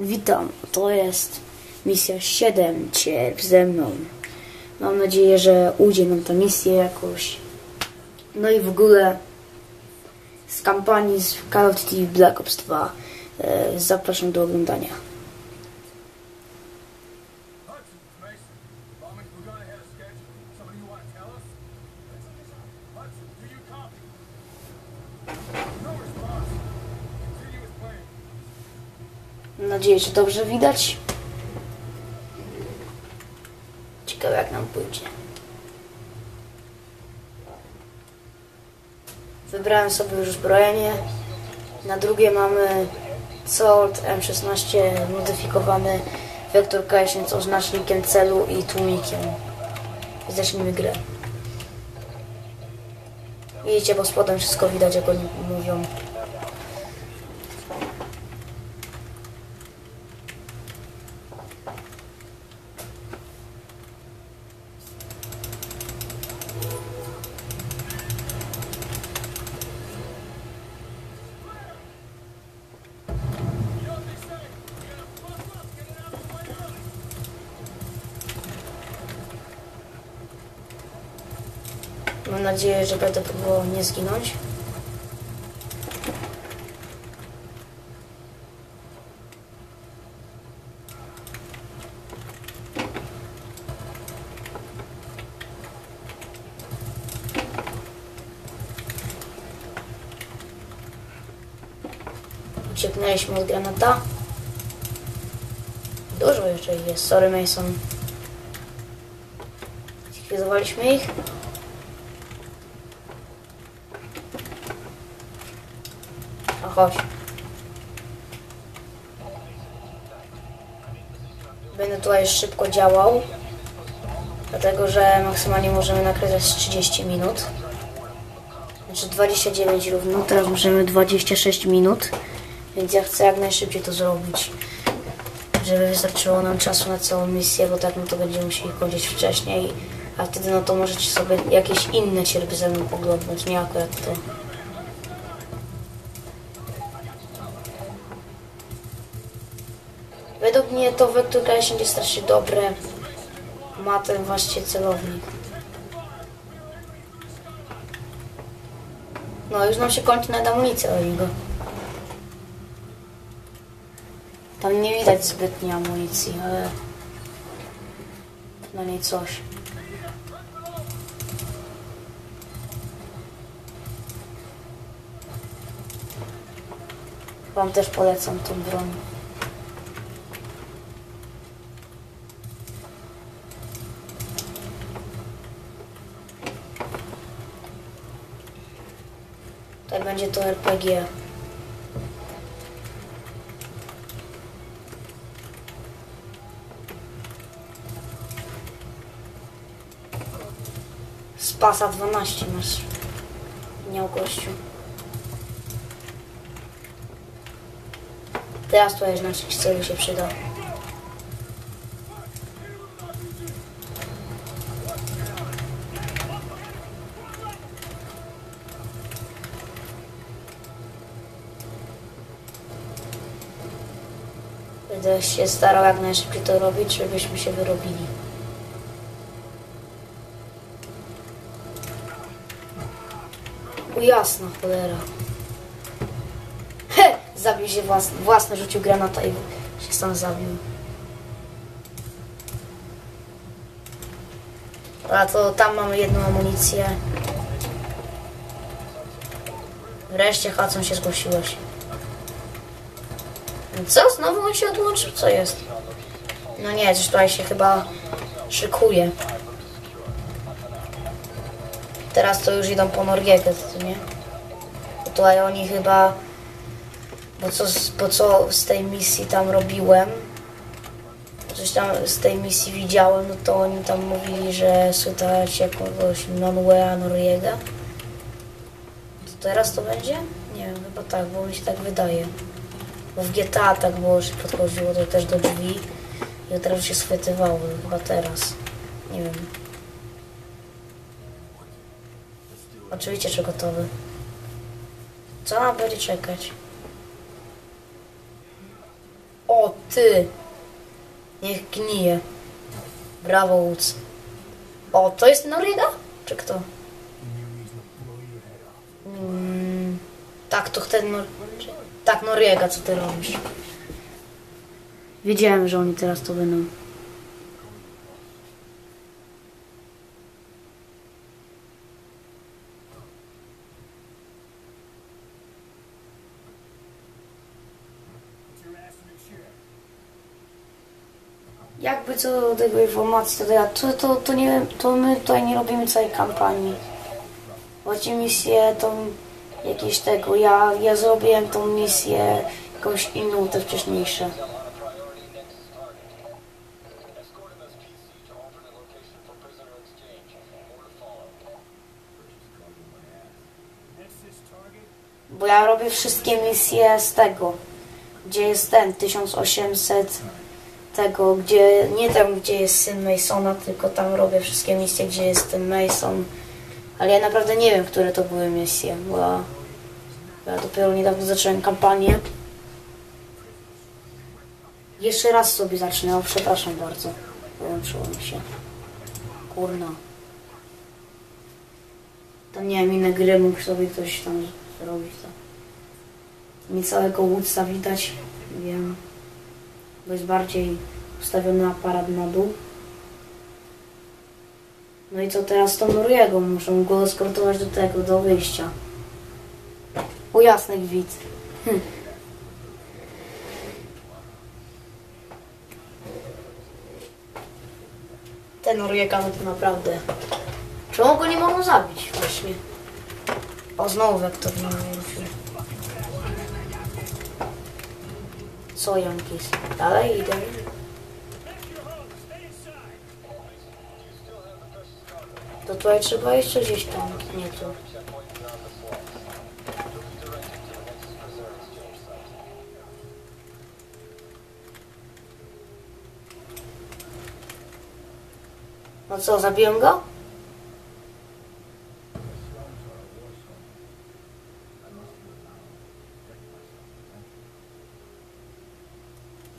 Witam, to jest misja 7, cierp ze mną. Mam nadzieję, że ujdzie nam ta misja jakoś. No i w ogóle z kampanii z Call of Duty Black Ops 2 e, zapraszam do oglądania. Mam nadzieję, że dobrze widać. Ciekawe jak nam pójdzie. Wybrałem sobie już zbrojenie. Na drugie mamy Colt M16 modyfikowany Vector K10 z oznacznikiem celu i tłumikiem. I zacznijmy grę. Widzicie, bo spodem wszystko widać, jak oni mówią. Mam nadzieję, że będę próbował nie zginąć. Ucieknęliśmy od granata. Dużo jeszcze jest. Sorry Mason. Zlikwidowaliśmy ich. A chodź. Będę tutaj szybko działał. Dlatego, że maksymalnie możemy nakrywać 30 minut. Znaczy 29 równo. Teraz możemy 26 minut. Więc ja chcę jak najszybciej to zrobić. Żeby wystarczyło nam czasu na całą misję, bo tak no to będziemy musieli kończyć wcześniej. A wtedy no to możecie sobie jakieś inne cierpy ze mną oglądać, nie akurat to. Według mnie to Vector K10 jest strasznie dobre. Ma ten właśnie celownik. No już nam się kończy nawet amunicja do niego. Tam nie widać zbytnio amunicji, ale na niej coś. Wam też polecam tą broń. Tutaj będzie to RPG. Pasa 12 masz. Miał gościu. Teraz tutaj znacznik celu się przyda. Będę się starał jak najszybciej to robić, żebyśmy się wyrobili. Jasna cholera. He! Zabił się własny, własny rzucił granata i się sam zabił. A to tam mamy jedną amunicję. Wreszcie Hudson się zgłosiłeś. Co? Znowu on się odłączył? Co jest? No nie, coś tutaj się chyba szykuje. Teraz to już idą po Norgiekę, to nie? Tutaj oni chyba... Bo co, bo co z tej misji tam robiłem, coś tam z tej misji widziałem, no to oni tam mówili, że słychać jakiegoś Manuela Noriega. To teraz to będzie? Nie wiem, chyba tak, bo mi się tak wydaje. Bo w GTA tak było, że podchodziło to też do drzwi i od razu się schwytywało, chyba teraz. Nie wiem. Oczywiście, że gotowy. Co nam będzie czekać? O Ty. Niech gnije. Brawo, Woods. O, to jest Noriega? Czy kto? Mm, tak, to ten Nor... Tak, Noriega, co ty robisz? Wiedziałem, że oni teraz to będą. Jakby co do tego informacji, to, ja, to, to, to, nie, to my tutaj nie robimy całej kampanii. Właśnie misję tą jakieś tego, ja, ja zrobiłem tą misję jakąś inną, te wcześniejsze. Bo ja robię wszystkie misje z tego, gdzie jest ten 1800 tego, gdzie nie tam, gdzie jest syn Masona, tylko tam robię wszystkie misje, gdzie jest ten Mason. Ale ja naprawdę nie wiem, które to były misje, bo ja, dopiero niedawno zacząłem kampanię. Jeszcze raz sobie zacznę, o przepraszam bardzo. Wyłączyło mi się. Kurna. Tam nie wiem, inne gry mógł sobie ktoś tam zrobić. To. Całego Woodsa widać, wiem bo jest bardziej ustawiony aparat na dół. No i co teraz to Noriego? Muszę go eskortować do tego, do wyjścia. O jasny gwit. Hm. Ten Noriega no to naprawdę... Czemu go nie mogą zabić właśnie? O, znowu wektor nie wrócił. Co Jankis? Dalej idę. To tutaj trzeba jeszcze gdzieś tam, nie tu. No co, zabiłem go?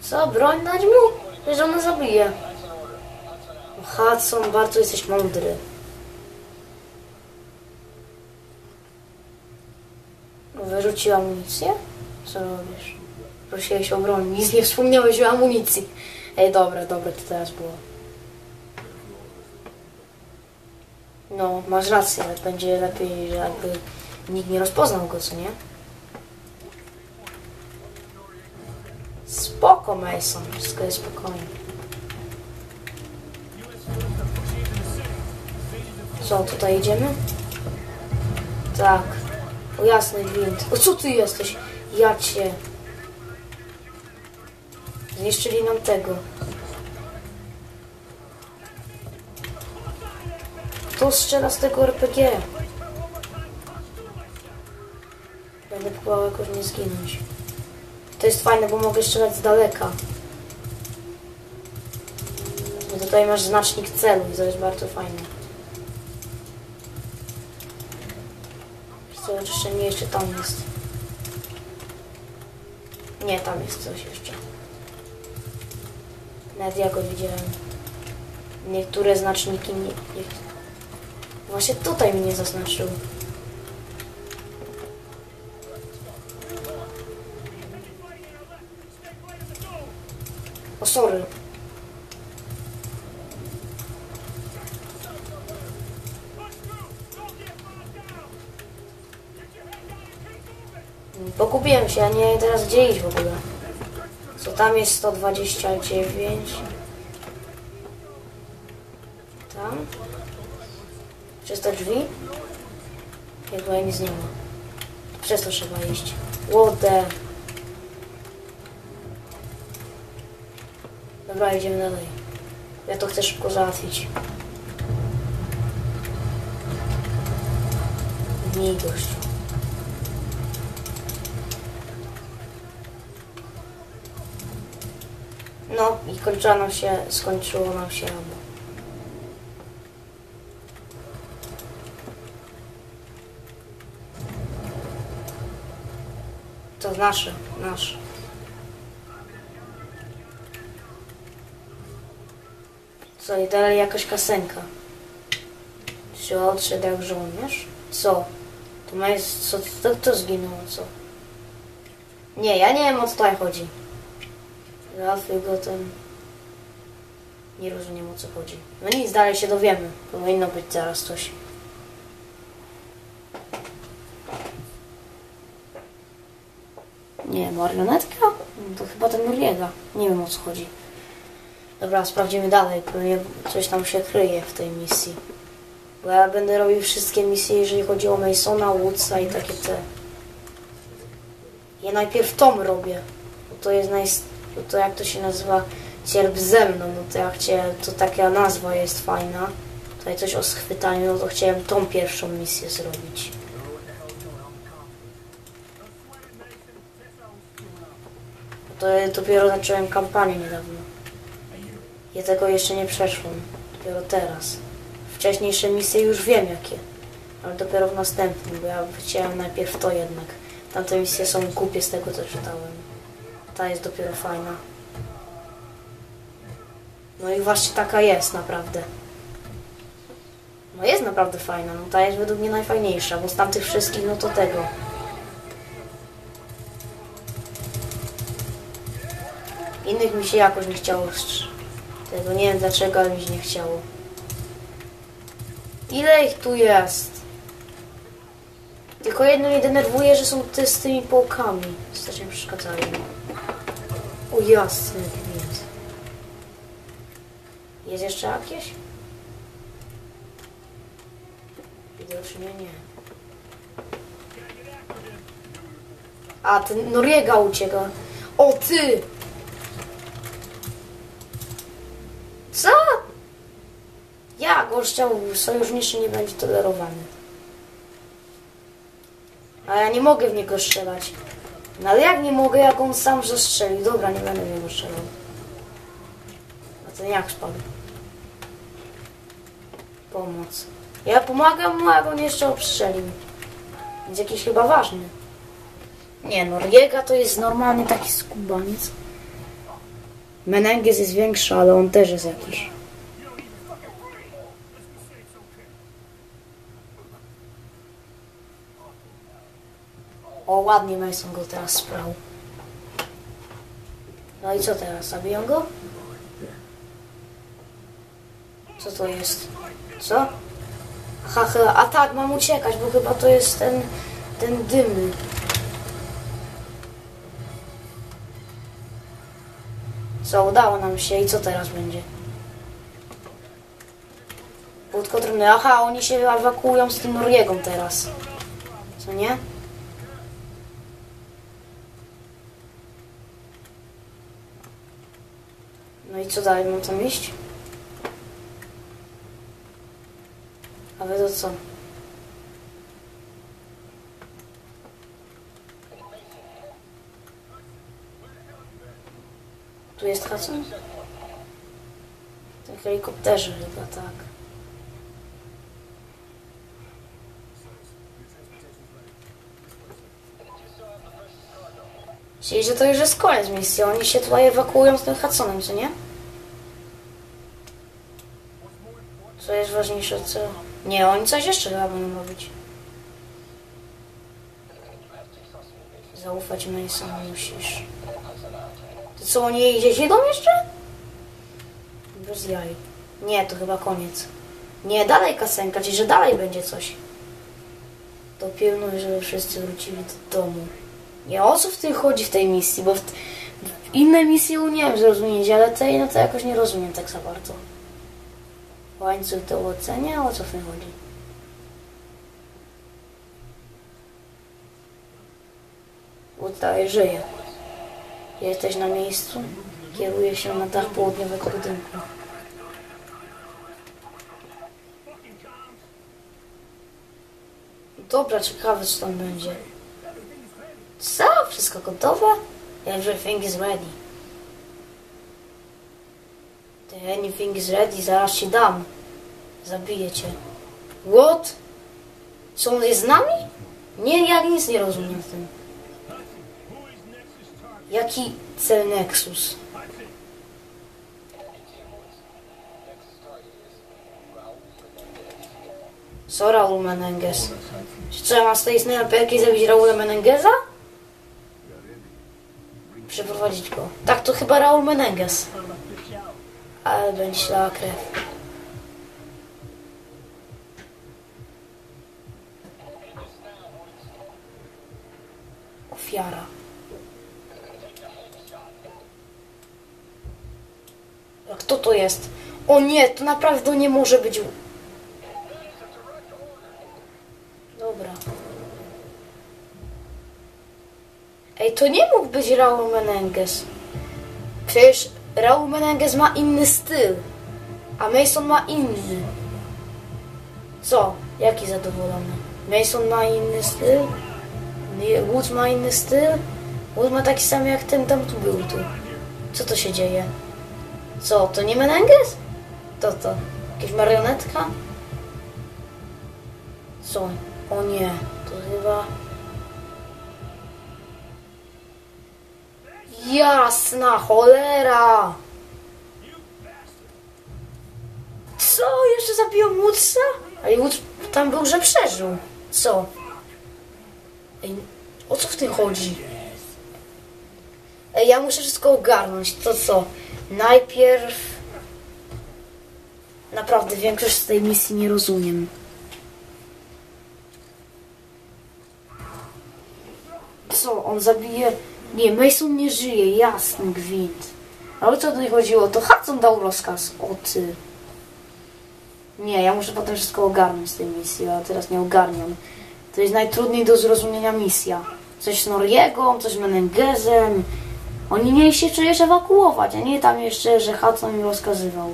Co, broń dać mu? Że on zabije. Hudson, bardzo jesteś mądry. Wyrzucił amunicję? Co robisz? Prosiłeś o broń, nic nie wspomniałeś o amunicji. Ej, dobra, dobra, to teraz było. No, masz rację, będzie lepiej, że jakby nikt nie rozpoznał go, co nie? Spoko, Mason, wszystko jest spokojnie. Co, tutaj idziemy? Tak. O jasny gwint. O co ty jesteś? Ja cię. Zniszczyli nam tego. Kto strzela z tego RPG? Będę próbował jakoś nie zginąć. To jest fajne, bo mogę strzelać z daleka. I tutaj masz znacznik celu to jest bardzo fajne. Co jeszcze nie, jeszcze tam jest. Nie, tam jest coś jeszcze. Nawet ja go widziałem. Niektóre znaczniki nie... Właśnie tutaj mnie zaznaczył. Sorry. Pogubiłem się, a nie teraz gdzie iść w ogóle. Co tam jest 129? Tam? Przez te drzwi? Chyba nic nie ma. Przez to trzeba iść. What the... Dobra, idziemy dalej. Ja to chcę szybko załatwić. Gnij gościu. No i kończyła nam się, skończyło nam się ammo. To nasze, nasze. Co, i dalej jakaś kasenka. Czy odszedł jak żołnierz? Co? To ma jest... Co, to, to zginęło, co? Nie, ja nie wiem o co tutaj chodzi. Ralf go ten... Nie rozumiem o co chodzi. No nic, dalej się dowiemy. Powinno być zaraz coś. Nie, marionetka? No To chyba ten Noriega. Nie wiem o co chodzi. Dobra, sprawdzimy dalej. Pewnie coś tam się kryje w tej misji. Bo ja będę robił wszystkie misje, jeżeli chodzi o Masona, Woodsa i takie te. Ja najpierw tom robię. To jest naj... to jak to się nazywa? Cierp ze mną. No to ja chciałem... To taka nazwa jest fajna. Tutaj coś o schwytaniu, no to chciałem tą pierwszą misję zrobić. To ja dopiero zacząłem kampanię niedawno. Ja tego jeszcze nie przeszłam. Dopiero teraz. Wcześniejsze misje już wiem jakie. Ale dopiero w następnym, bo ja chciałem najpierw to jednak. Tamte misje są głupie z tego co czytałem. Ta jest dopiero fajna. No i właśnie taka jest naprawdę. No jest naprawdę fajna, no ta jest według mnie najfajniejsza, bo z tamtych wszystkich no to tego. Innych mi się jakoś nie chciało tego, nie wiem dlaczego, ale mi się nie chciało. Ile ich tu jest? Tylko jedno mnie denerwuje, że są te z tymi połkami. Strasznie przeszkadzają. O jasny gwint. Jest jeszcze jakieś? Widocznie nie. A, ten Noriega ucieka. O, ty! Gościu sojuszniczy nie będzie tolerowany. A ja nie mogę w niego strzelać. No ale jak nie mogę, jak on sam zastrzelił? Dobra, nie będę w niego strzelał. A ten jak spadł? Pomoc. Ja pomagam mu, a on jeszcze obstrzelił. Więc jakiś chyba ważny. Nie no, Riega to jest normalny taki skubaniec. Menengies jest większy, ale on też jest jakiś. O, ładnie Mason go teraz sprał. No i co teraz? Zabiją go? Co to jest? Co? Aha, chyba, a tak, mam uciekać, bo chyba to jest ten, ten dymny. Co, udało nam się i co teraz będzie? Płótko trudne. Aha, oni się ewakuują z tym Noriegą teraz. Co nie? Co dalej? Mam tam iść? A wy to co? Tu jest Hudson? Tym helikopterze chyba, tak. Czyli, że to już jest koniec misji. Oni się tutaj ewakuują z tym Hudsonem, co nie? Jest ważniejsze, co... Nie, oni coś jeszcze chyba będą robić. Zaufać Mason musisz. To co, oni jedziecie idą jeszcze? Bez jaj. Nie, to chyba koniec. Nie, dalej kasenka, czyli że dalej będzie coś. To pilnuj, żeby wszyscy wrócili do domu. Nie, o co w tym chodzi w tej misji, bo w, w inne misje umiem zrozumieć, ale tej no to jakoś nie rozumiem tak za bardzo. Łańcuch do ocenia, o co w tym chodzi? Udaje, żyje. Jesteś na miejscu? Kieruje się na dach południowego budynku. Dobra, ciekawe co tam będzie. Co? Wszystko gotowe? Everything is ready. Anything is ready, zaraz się dam. Zabiję cię. What? Czy on jest z nami? Nie, ja nic nie rozumiem w tym. Jaki cel Nexus? Co Raul Menenges? Czy co, ja mam z tej snajperki zabić Raula Menengeza? Przeprowadzić go. Tak, to chyba Raul Menenges. Ale będzie ślała krew. Ofiara. A kto to jest? O nie, to naprawdę nie może być. Dobra. Ej, to nie mógł być Raul Menendez. Przecież Raul Menendez ma inny styl, a Mason ma inny. Co? Jaki zadowolony? Mason ma inny styl? Woods ma inny styl? Woods ma taki sam jak ten tam tu był tu. Co to się dzieje? Co, to nie Menendez? To to? Jakaś marionetka? Co? O nie, to chyba... Jasna cholera! Co? Jeszcze zabiłem Woodsa? Ale Woods tam był, że przeżył. Co? Ej, o co w tym chodzi? Ej, ja muszę wszystko ogarnąć. To co? Najpierw... Naprawdę większość z tej misji nie rozumiem. Co? On zabije... Nie, Mason nie żyje, jasny gwint. Ale co tutaj chodziło? To Hudson dał rozkaz. O ty. Nie, ja muszę potem wszystko ogarnąć z tej misji, a teraz nie ogarniam. To jest najtrudniej do zrozumienia misja. Coś z Noriegą, coś z Menendezem. Oni mieli się przecież ewakuować, a nie tam jeszcze, że Hudson mi rozkazywał.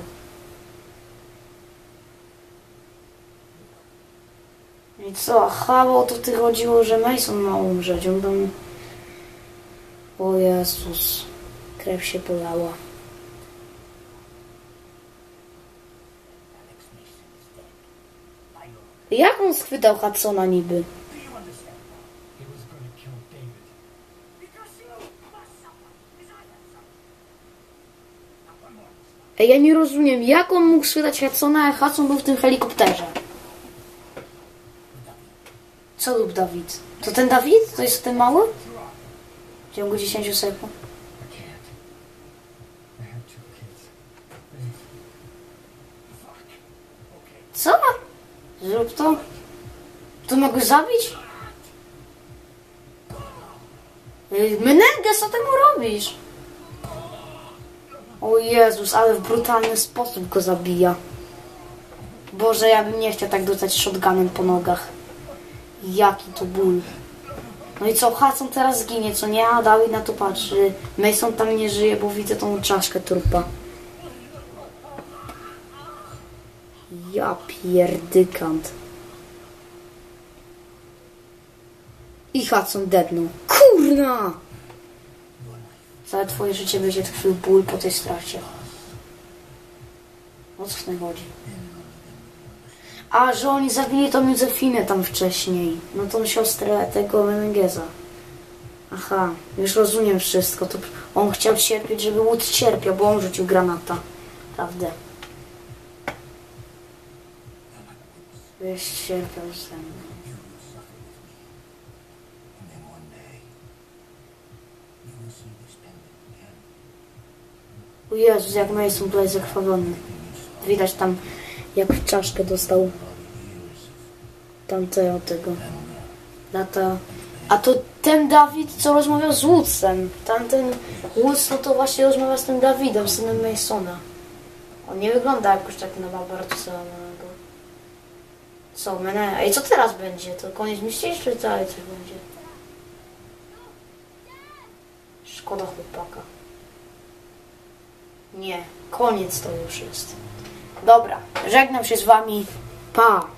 I co? Aha, bo to ty chodziło, że Mason ma umrzeć. On tam... O Jezus. Krew się polała. Jak on schwytał Hudsona niby? Ej, ja nie rozumiem, jak on mógł schwytać Hudsona, jak Hudson był w tym helikopterze? Co lub Dawid? To ten Dawid? To jest ten mały? W ciągu 10 sekund. Co? Zrób to? To mogę zabić? Ej, Menendez, co ty mu robisz? O Jezus, ale w brutalny sposób go zabija. Boże, ja bym nie chciał tak dostać shotgunem po nogach. Jaki to ból. No i co, Hudson teraz zginie, co nie? A Dawid na to patrzy. Mason tam nie żyje, bo widzę tą czaszkę trupa. Ja pierdykant. I Hudson deadnął. Kurna! Całe twoje życie będzie tkwił ból po tej stracie. O co w tym chodzi? A, że oni zabili tą Józefinę tam wcześniej. No tą siostrę tego Menendeza. Aha, już rozumiem wszystko. To on chciał cierpieć, żeby Wood cierpiał, bo on rzucił granata. Prawda? Byś cierpiał ze mną. O Jezus, jak Mason tutaj zakrwawiony. Widać tam, jak czaszkę dostał tamtego tego. Lata. A to ten Dawid, co rozmawiał z Woodsem. Tamten Woods, no to właśnie rozmawia z tym Dawidem, synem Masona. On nie wygląda jakoś tak na bardzo samego. Co, mene? Ej, co teraz będzie? To koniec misji, czy dalej coś będzie? Szkoda chłopaka. Nie, koniec to już jest. Dobra, żegnam się z wami. Pa!